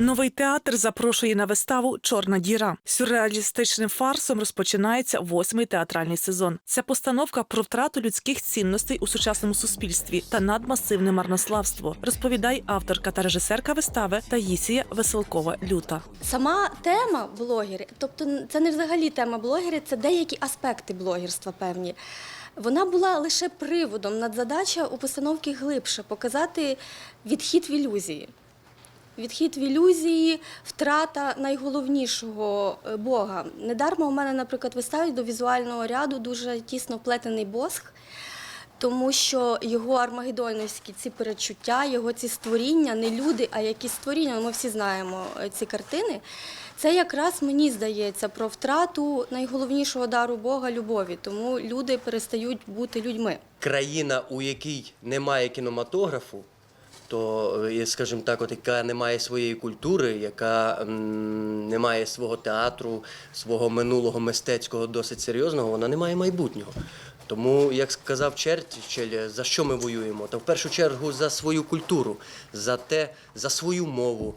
Новий театр запрошує на виставу Чорна діра. Сюрреалістичним фарсом розпочинається восьмий театральний сезон. Ця постановка про втрату людських цінностей у сучасному суспільстві та надмасивне марнославство. Розповідає авторка та режисерка вистави Таїсія Веселкова Люта. Сама тема блогери, тобто це не взагалі тема блогери, це деякі аспекти блогерства певні. Вона була лише приводом. Надзадача у постановки глибше показати відхід в ілюзії. Відхід в ілюзії, втрата найголовнішого е, Бога. Недарма у мене, наприклад, виставить до візуального ряду дуже тісно вплетений босх, тому що його армагеддонівські ці перечуття, його ці створіння, не люди, а якісь створіння, ми всі знаємо е, ці картини. Це якраз мені здається про втрату найголовнішого дару Бога любові. Тому люди перестають бути людьми. країна, у якій немає кінематографу, то, е, скажімо так, от яка не має своєї культури, яка не має свого театру, свого минулого мистецького досить серйозного, вона не має майбутнього. Тому, як сказав Черчилль, за що ми воюємо? Та в першу чергу за свою культуру, за те, за свою мову,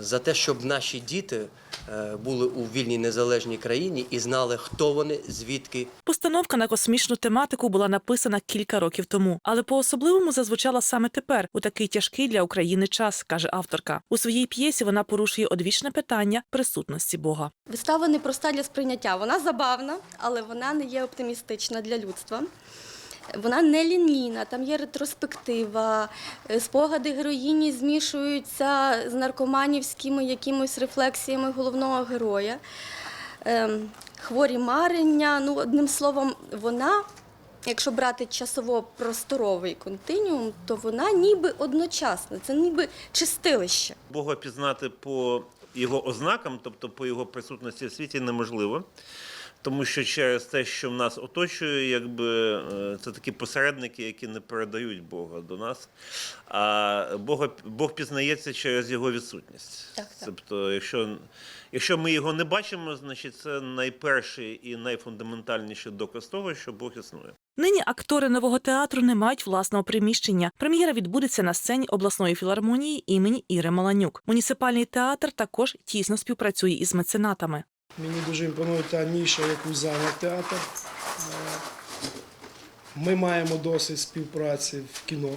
за те, щоб наші діти е, були у вільній незалежній країні і знали, хто вони, звідки Постановка на космічну тематику була написана кілька років тому, але по-особливому зазвучала саме тепер, у такий тяжкий для України час, каже авторка. У своїй п'єсі вона порушує одвічне питання присутності Бога. Вистава непроста для сприйняття. Вона забавна, але вона не є оптимістична для людства. Вона не лінійна, там є ретроспектива, е, спогади героїні змішуються з наркоманівськими якимось рефлексіями головного героя. Ем, Хворі марення. Ну, одним словом, вона, якщо брати часово-просторовий континіум, то вона ніби одночасна, це ніби чистилище. Бога пізнати по його ознакам, тобто по його присутності в світі, неможливо. Тому що через те, що в нас оточує, якби е, це такі посередники, які не передають Бога до нас. А Бога, Бог пізнається через його відсутність. Так, так. Тобто, якщо, якщо ми його не бачимо, значить це найперший і найфундаментальніший доказ того, що Бог існує. Нині актори нового театру не мають власного приміщення. Прем'єра відбудеться на сцені обласної філармонії імені Іри Маланюк. Муніципальний театр також тісно співпрацює із меценатами. Мені дуже імпонує та ніша, яку зайняв театр. Е, Ми маємо досвід співпраці в кіно.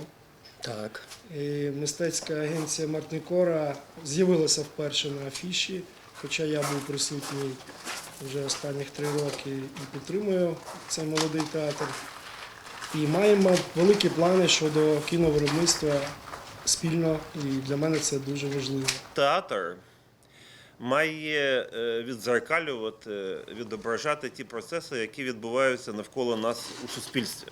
так. І мистецька агенція Мартникора з'явилася вперше на афіші, хоча я був присутній вже останніх три роки і підтримую цей молодий театр. І маємо великі плани щодо кіновиробництва спільно, і для мене це дуже важливо. театр має е, відзеркалювати, відображати ті процеси, які відбуваються навколо нас у суспільстві.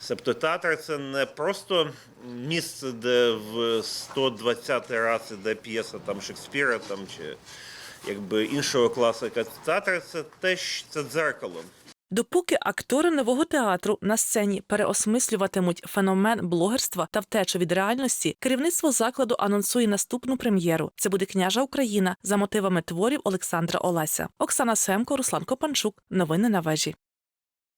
Себто театр це не просто місце, де в 120 раз іде п'єса там Шекспіра там, чи якби іншого класика. Театр це теж це дзеркало. Допоки актори нового театру на сцені переосмислюватимуть феномен блогерства та втечу від реальності, керівництво закладу анонсує наступну прем'єру. Це буде княжа Україна за мотивами творів Олександра Олеся. Оксана Семко, Руслан Копанчук. Новини на вежі.